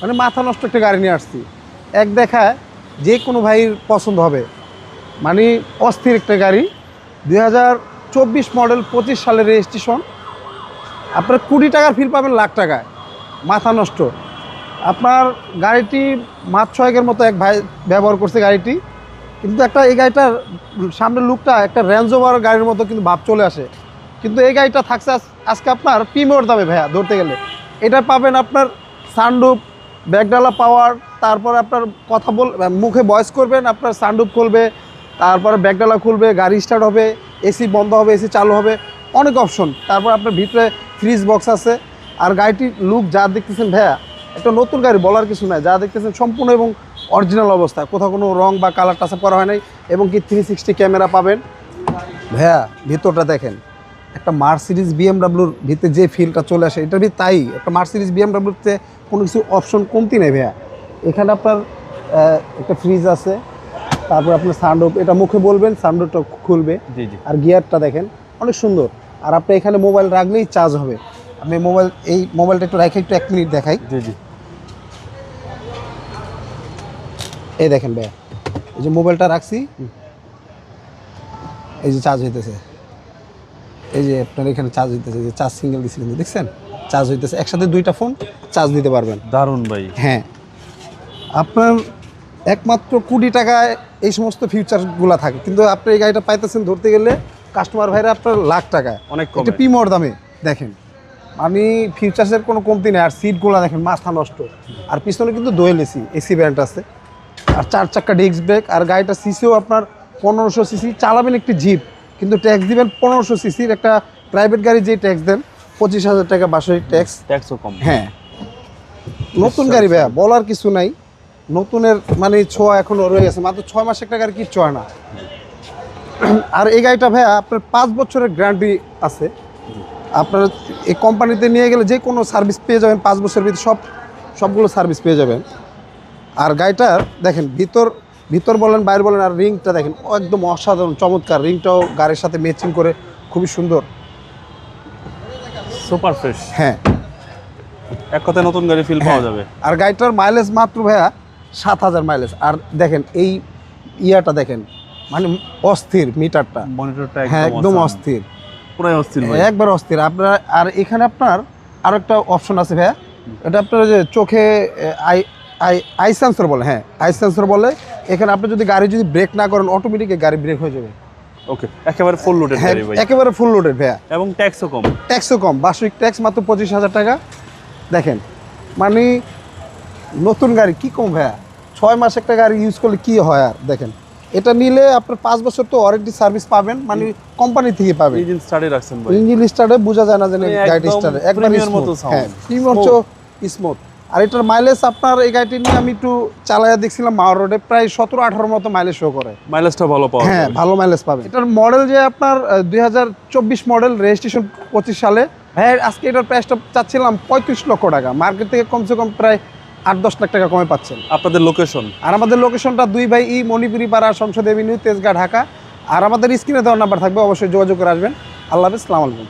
মানে মাথা নষ্ট একটা গাড়ি নিয়ে আসছি। এক দেখায় যে কোনো ভাইয়ের পছন্দ হবে। মানে অস্থির একটা গাড়ি। দুই হাজার চব্বিশ মডেল পঁচিশ সালের রেজিস্ট্রেশন আপনার কুড়ি টাকার ফিল পাবেন লাখ টাকায়। মাথা নষ্ট। আপনার গাড়িটি মাছ ছয়েকের মতো এক ভাই ব্যবহার করছে গাড়িটি। কিন্তু একটা এই গাড়িটার সামনের লুকটা একটা রেঞ্জ ওভার গাড়ির মতো কিন্তু ভাব চলে আসে। কিন্তু এই গাড়িটা থাকছে আজকে আপনার প্রিমিয়র দামে ভাইয়া, ধরতে গেলে। এটা পাবেন আপনার সানডুপ ব্যাকডালা পাওয়ার, তারপর আপনার কথা বল, মুখে ভয়েস করবেন, আপনার সানডুপ খুলবে, তারপরে ব্যাকডালা খুলবে, গাড়ি স্টার্ট হবে এসি বন্ধ হবে এসি চালু হবে, অনেক অপশন তারপর আপনার ভিতরে ফ্রিজ বক্স আছে। আর গাড়িটির লুক যা দেখতেছেন, ভাইয়া, একটা নতুন গাড়ি বলার কিছু নাই। যা দেখতেছেন সম্পূর্ণ এবং অরিজিনাল অবস্থা। কোথাও কোনো রং বা কালার টাচা করা হয় নাই এবং কি থ্রি সিক্সটি ক্যামেরা পাবেন। ভাইয়া, ভিতরটা দেখেন। একটা মার্সিডিজ বিএমডাব্লিউর ভিতরে যে ফিলটা চলে আসে এটার ভিতরে তাই একটা মার্সিডিজ বিএমডাব্লিউতে কোনো কিছু অপশন কমতি নেই ভাইয়া। এখানে আপনার একটা ফ্রিজ আছে তারপর আপনার সানরুফ এটা মুখে বলবেন সানরুফটা খুলবে। জি জি। আর গিয়ারটা দেখেন অনেক সুন্দর। আর আপনি এখানে মোবাইল রাখলেই চার্জ হবে। আপনি মোবাইল এই মোবাইলটা একটু রেখে একটু এক মিনিট দেখাই। জি জি। এই দেখেন ভাইয়া এই যে মোবাইলটা রাখছি এই যে চার্জ হইতেছে। এই যে আপনার এখানে চার্জ হইতেছে যে চার্জ সিঙ্গেল দিচ্ছে দেখছেন? চার্জ হইতেছে একসাথে দুইটা ফোন চার্জ দিতে পারবেন। দারুণ ভাই। হ্যাঁ। আপনার একমাত্র কুড়ি টাকায় এই সমস্ত ফিউচারগুলো থাকে। কিন্তু আপনি এই গাড়িটা পাইতেছেন ধরতে গেলে কাস্টমার ভাইরা আপনার লাখ টাকায়। অনেক এটা পিমোর দামে দেখেন। আমি ফিউচার্সের কোনো কমতি নেই আর সিটগুলো দেখেন মাথা নষ্ট। আর পিছনে কিন্তু দোয়েল এসি এসি ব্যান্ড আছে। আর চার চাক্কা ডিস্ক ব্রেক আর গাড়িটা সিসিও আপনার পনেরোশো সিসি চালাবেন একটি জিপ কিন্তু ট্যাক্স দিবেন পনেরোশো সিসির একটা প্রাইভেট গাড়ি যে ট্যাক্স দেন পঁচিশ হাজার টাকা বাসরিক ট্যাক্স ট্যাক্সও কম। হ্যাঁ। নতুন গাড়ি ভাইয়া বলার কিছু নাই। নতুনের মানে ছোঁয়া এখনও রয়ে গেছে মাত্র ছয় মাস একটা গাড়ি কিচ্ছু হয় না। আর এই গাড়িটা ভাইয়া আপনার পাঁচ বছরের গ্যারান্টি আছে। আপনার এই কোম্পানিতে নিয়ে গেলে যে কোনো সার্ভিস পেয়ে যাবেন পাঁচ বছরের ভিতরে সব সবগুলো সার্ভিস পেয়ে যাবেন। আর গাড়িটার দেখেন ভিতর ভিতর বলেন বাইরে বলেন আর রিংটা দেখেন একদম অসাধারণ চমৎকার। রিংটাও গাড়ির সাথে ম্যাচিং করে খুবই সুন্দর। সুপার ফ্রেশ হ্যাঁ। এক কথায় নতুন গাড়ি ফিল পাওয়া যাবে। আর গাড়িটার মাইলেজ মাত্র ভাইয়া সাত হাজার মাইলেজ আর দেখেন এই ইয়াটা দেখেন মানে অস্থির মিটারটা মনিটরটা হ্যাঁ একদম অস্থির। পুরাই অস্থির ভাই। একবার অস্থির। আপনার আর এখানে আপনার আর একটা অপশন আছে ভাইয়া। এটা আপনার যে চোখে আই আই আই সেন্সর বলে হ্যাঁ আই সেন্সর বলে। এখানে আপনি যদি গাড়ি যদি ব্রেক না করেন অটোমেটিক গাড়ি ব্রেক হয়ে যাবে। ওকে একেবারে ফুল লোডেড হ্যাঁ গাড়ি ভাই। একেবারে ফুল লোডেড ভাইয়া। এবং ট্যাক্সও কম। ট্যাক্সও কম বার্ষিক ট্যাক্স মাত্র পঁচিশ হাজার টাকা। দেখেন মানে নতুন গাড়ি কি কম ভাইয়া? ছয় মাস একটা গাড়ি ইউজ করলে কি হয় আর? দেখেন এটা নিলে আপনার পাঁচ বছর তো ওয়ারেন্টি সার্ভিস পাবেন মানে কোম্পানি থেকে পাবেন। ইঞ্জিন স্টার্টে রাখছেন ভাই। ইঞ্জিন স্টার্টে বোঝা যায় না যে গাড়িটি একদম স্টার্টে একবার মতো। হ্যাঁ প্রিমিয়াম স্মুথ আর এটার মাইলেজ আপনার এই গাড়িটি নিয়ে আমি একটু চালাইয়া দেখছিলাম মাওয়ার রোডে প্রায় সতেরো আঠারো মতো মাইলেজ শো করে। মাইলেজটা ভালো পাওয়া হ্যাঁ ভালো মাইলেজ পাবে। এটার মডেল যে আপনার দুই হাজার চব্বিশ মডেল রেজিস্ট্রেশন পঁচিশ সালে হ্যাঁ আজকে এটার প্রাইসটা চাচ্ছিলাম পঁয়ত্রিশ লক্ষ টাকা। মার্কেট থেকে কমসে কম প্রায় আট দশ লাখ টাকা কমে পাচ্ছেন। আপনাদের লোকেশন আর আমাদের লোকেশনটা দুই ভাই ই মণিপুরি পাড়া সংসদ এভিনিউ তেজগাঁ ঢাকা। আর আমাদের স্ক্রিনে দেওয়ার নাম্বার থাকবে অবশ্যই যোগাযোগ করে আসবেন। আল্লাহ হাফিজ সালাম আলাইকুম।